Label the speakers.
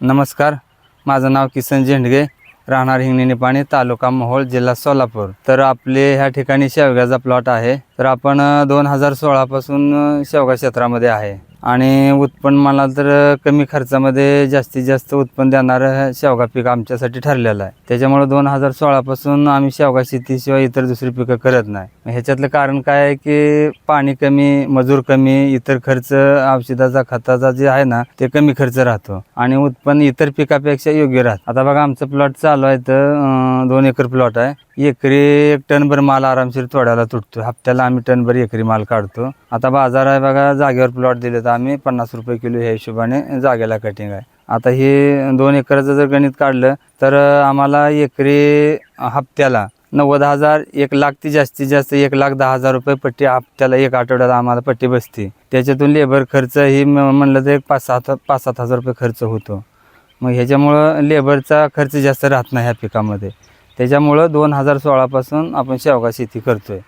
Speaker 1: नमस्कार माझं नाव किसन झेंडगे राहणार हिंगणी पाणी तालुका मोहोळ जिल्हा सोलापूर. तर आपले ह्या ठिकाणी शेवग्याचा प्लॉट आहे. तर आपण दोन हजार सोळापासून शेवगा क्षेत्रामध्ये आहे. आणि उत्पन्न म्हणाल तर कमी खर्चामध्ये जास्तीत जास्त उत्पन्न देणारं शेवगा पीक आमच्यासाठी ठरलेलं आहे. त्याच्यामुळे दोन हजार सोळापासून आम्ही शेवगा शेतीशिवाय इतर दुसरी पिकं करत नाही. ह्याच्यातलं कारण काय आहे की पाणी कमी मजूर कमी इतर खर्च औषधाचा खताचा जे आहे ना ते कमी खर्च राहतो. आणि उत्पन्न इतर पिकापेक्षा योग्य राहतं. आता बघा आमचं प्लॉट चालू आहे तर दोन एकर प्लॉट आहे. एकरी एक टनभर माल आरामशीर तोड्याला तुटतो. हप्त्याला आम्ही टनभर एकरी माल काढतो. आता बाजार आहे बघा जागेवर प्लॉट दिले तर आम्ही पन्नास रुपये किलो ह्या हिशोबाने जागेला कटिंग आहे. आता हे दोन एकराचं जर गणित काढलं तर आम्हाला एकरी हप्त्याला नव्वद हजार एक लाख ती जास्तीत जास्त एक लाख दहा हजार रुपये पट्टी हप्त्याला एक आठवड्यात आम्हाला पट्टी बसते. त्याच्यातून लेबर खर्च ही म- म्हणलं तर एक पाच सात पाच सात हजार रुपये खर्च होतो. मग ह्याच्यामुळं लेबरचा खर्च जास्त राहत नाही ह्या पिकामध्ये. त्याच्यामुळं दोन हजार सोळापासून आपण शेवगा शेती करतो आहे